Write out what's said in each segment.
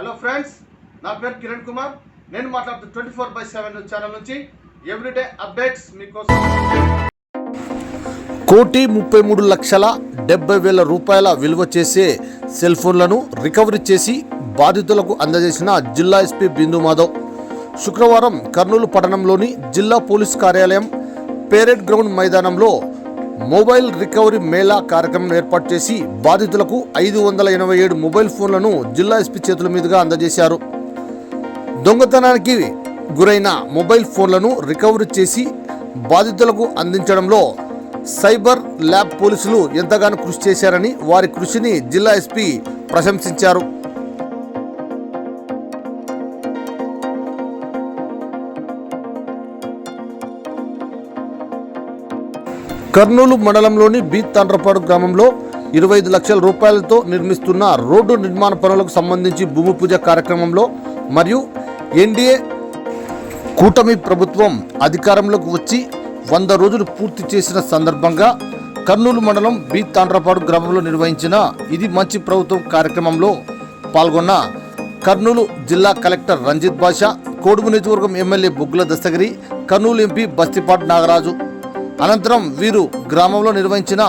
Hello friends నా పేరు కిరణ్ కుమార్. నేను మాట్లాడుతూ twenty four by seven channel నుంచి ఎవ్రీడే అప్డేట్స్ మీకోసం. కోటి ముప్పై మూడు లక్షల డెబ్బై వేల రూపాయల విలువ చేసే సెల్ ఫోన్లను రికవరీ చేసి బాధితులకు అందజేసిన జిల్లా ఎస్పీ బిందు మాధవ్. శుక్రవారం కర్నూలు పట్టణంలోని జిల్లా పోలీస్ కార్యాలయం పేరెడ్ గ్రౌండ్ మైదానంలో మొబైల్ రికవరీ మేళా కార్యక్రమం ఏర్పాటు చేసి బాధితులకు ఐదు వందల ఎనభై ఏడు మొబైల్ ఫోన్లను జిల్లా ఎస్పీ చేతుల మీదుగా అందజేశారు. దొంగతనానికి గురైన మొబైల్ ఫోన్లను రికవరీ చేసి బాధితులకు అందించడంలో సైబర్ ల్యాబ్ పోలీసులు ఎంతగానో కృషి చేశారని వారి కృషిని జిల్లా ఎస్పీ ప్రశంసించారు. కర్నూలు మండలంలోని బీత్ తండ్రపాడు గ్రామంలో ఇరవై ఐదు లక్షల రూపాయలతో నిర్మిస్తున్న రోడ్డు నిర్మాణ పనులకు సంబంధించి భూమి పూజ కార్యక్రమంలో మరియు ఎన్డీఏ కూటమి ప్రభుత్వం అధికారంలోకి వచ్చి వంద రోజులు పూర్తి చేసిన సందర్భంగా కర్నూలు మండలం బి తాండ్రపాడు గ్రామంలో నిర్వహించిన ఇది మంచి ప్రభుత్వం కార్యక్రమంలో పాల్గొన్న కర్నూలు జిల్లా కలెక్టర్ రంజిత్ బాషా కోడుగు నియోజకవర్గం ఎమ్మెల్యే బుగ్గుల దస్తగిరి కర్నూలు ఎంపీ బస్తిపాటి నాగరాజు అనంతరం వీరు గ్రామంలో నిర్వహించిన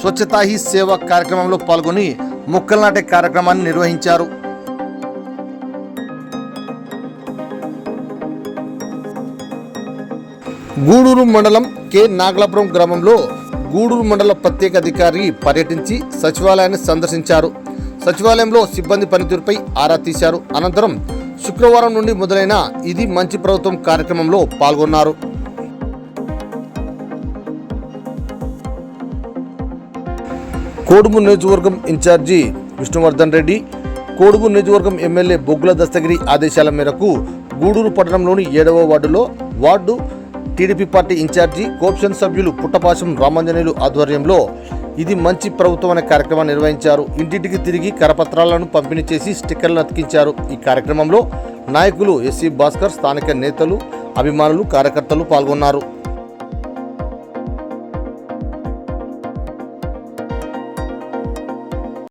స్వచ్ఛతా హీ సేవ కార్యక్రమంలో పాల్గొని మొక్కలు నాటే కార్యక్రమాన్ని నిర్వహించారు. గూడూరు మండలం కె. నాగలాపురం గ్రామంలో గూడూరు మండల ప్రత్యేక అధికారి పర్యటించి సచివాలయాన్ని సందర్శించారు. సచివాలయంలో సిబ్బంది పనితీరుపై ఆరా తీశారు. అనంతరం శుక్రవారం నుండి మొదలైన ఇది మంచి ప్రభుత్వం కార్యక్రమంలో పాల్గొన్నారు. కోడుగు నియోజకవర్గం ఇన్ఛార్జి విష్ణువర్ధన్ రెడ్డి కోడుగు నియోజకవర్గం ఎమ్మెల్యే బొగ్గుల దస్తగిరి ఆదేశాల మేరకు గూడూరు పట్టణంలోని ఏడవ వార్డులో ward TDP party incharge cooption సభ్యులు పుట్టపాశం రామాంజనేయులు ఆధ్వర్యంలో ఇది మంచి ప్రభుత్వం అనే కార్యక్రమాన్ని నిర్వహించారు. ఇంటింటికి తిరిగి కరపత్రాలను పంపిణీ చేసి స్టిక్కర్లను అతికించారు. ఈ కార్యక్రమంలో నాయకులు ఎస్సీ భాస్కర్ స్థానిక నేతలు అభిమానులు కార్యకర్తలు పాల్గొన్నారు.